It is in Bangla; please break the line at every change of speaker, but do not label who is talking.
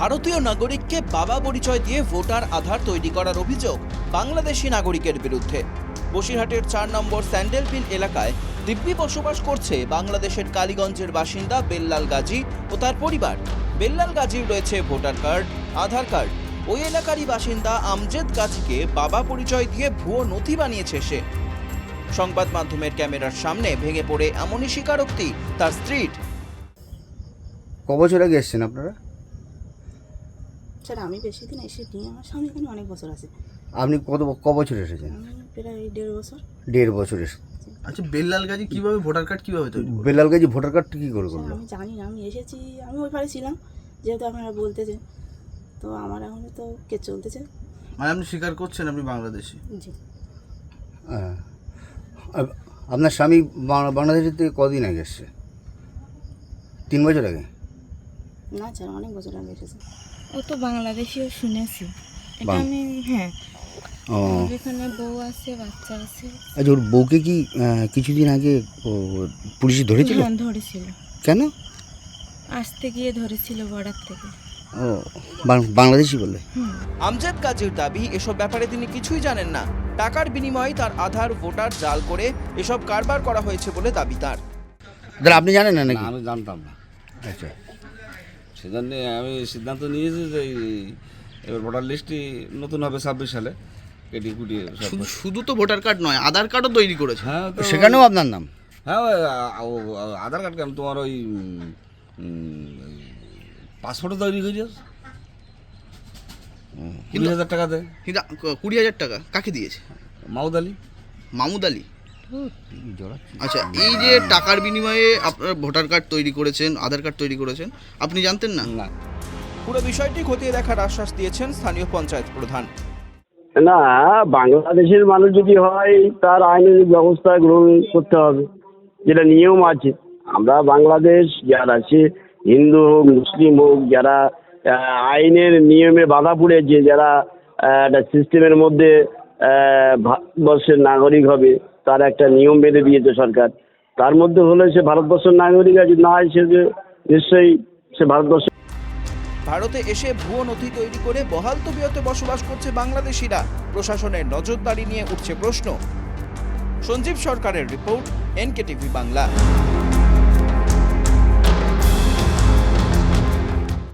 ভারতীয় নাগরিককে বাবা পরিচয় দিয়ে ভোটার আধার তৈরি করার অভিযোগ বাংলাদেশি নাগরিকের বিরুদ্ধে। বসিরহাটের চার নম্বর স্যান্ডেলবিল এলাকায় দিব্যি বসবাস করছে বাংলাদেশের কালীগঞ্জের বাসিন্দা বেল্লাল গাজী ও তার পরিবার। বেল্লাল গাজীর রয়েছে ভোটার কার্ড, আধার কার্ড। ওই এলাকারই বাসিন্দা আমজেদ গাজীকে বাবা পরিচয় দিয়ে ভুয়ো নথি বানিয়েছে সে। সংবাদ মাধ্যমের ক্যামেরার সামনে ভেঙে পড়ে এমনই স্বীকারোক্তি তার স্ত্রীর।
ক বছর আগে এসছেন আপনারা?
স্যার আমি বেশি দিন এসে নিয়ে আমার স্বামী এখানে অনেক বছর আছে।
আপনি কত ক বছর এসেছেন?
আমি প্রায় দেড় বছর।
দেড় বছর এসে
আচ্ছা বেল্লাল গাজী কীভাবে ভোটার কার্ড কীভাবে তৈরি করবে
বেলাল গাজী ভোটার কার্ড কী করে করল
আমি জানি না আমি এসেছি আমি ওই পারে ছিলাম যেহেতু আপনারা বলতেছেন। তো আমার এখন তো কে চলতেছে।
মানে আপনি স্বীকার করছেন আপনি বাংলাদেশি?
জি।
হ্যাঁ। আপনার স্বামী বাং- বাংলাদেশের থেকে কদিন আগে এসছে? তিন বছর আগে?
না স্যার অনেক বছর আগে এসেছে।
ও তো বাংলাদেশিও শুনেছি। এটা আমি হ্যাঁ। এখানে বউ আছে বাচ্চা আছে।
আচ্ছা ওর বউকে কি কিছুদিন আগে ও পুলিশ ধরেছিল?
ধরেছিল।
কেন?
আসতে গিয়ে ধরেছিল বর্ডার থেকে।
ও বাংলাদেশি বলে?
আমজাদ কাজীর দাবি এসব ব্যাপারে তিনি কিছুই জানেন না। টাকার বিনিময়ে তার আধার ভোটার জাল করে এসব কারবার করা হয়েছে বলে দাবি তার।
আপনি জানেন না নাকি?
আমি জানতাম না।
আচ্ছা।
সেজন্য আমি সিদ্ধান্ত নিয়েছি যে এই- এবার ভোটার লিস্টটি নতুন হবে ছাব্বিশ সালে। কেটে কুটিয়ে সব
শুধু তো ভোটার কার্ড নয় আধার কার্ডও তৈরি করেছে।
হ্যাঁ
সেখানেও আপনার নাম?
হ্যাঁ আধার কার্ড কেন তোমার ওই পাসপোর্টও তৈরি করেছিস কুড়ি হাজার টাকা দেয়।
কিন্তু কুড়ি হাজার টাকা কাকে দিয়েছে?
মাউদ আলী।
মামুদ আলী? আচ্ছা এই যে টাকার বিনিময়ে আপনার ভোটার কার্ড তৈরি করেছেন আধার কার্ড তৈরি করেছেন আপনি জানতেন না?
না।
পুরো বিষয়টি খতিয়ে দেখার আশ্বাস দিয়েছেন স্থানীয় পঞ্চায়েত প্রধান।
না বাংলাদেশের মানুষ যদি হয় তার আইনের ব্যবস্থা গ্রহণ করতে হবে যেটা নিয়ম আছে। আমরা বাংলাদেশ যারা আছে হিন্দু হোক মুসলিম হোক যারা আইনের নিয়মে বাধা পড়েছে যারা একটা সিস্টেমের মধ্যে আহ, ভারতবর্ষের নাগরিক হবে তার একটা নিয়ম বেঁধে দিয়েছে সরকার। তার মধ্যে হলে সে ভারতবর্ষের নাগরিক আছে না হয় সে যে নিশ্চয়ই সে ভারতবর্ষ
ভারতে এসে ভুয়ো নথি তৈরি করে বহাল তবিয়তে বসবাস করছে বাংলাদেশিরা। প্রশাসনের নজরদারি নিয়ে উঠছে প্রশ্ন। সঞ্জীব সরকারের রিপোর্ট, এনকেটিভি বাংলা।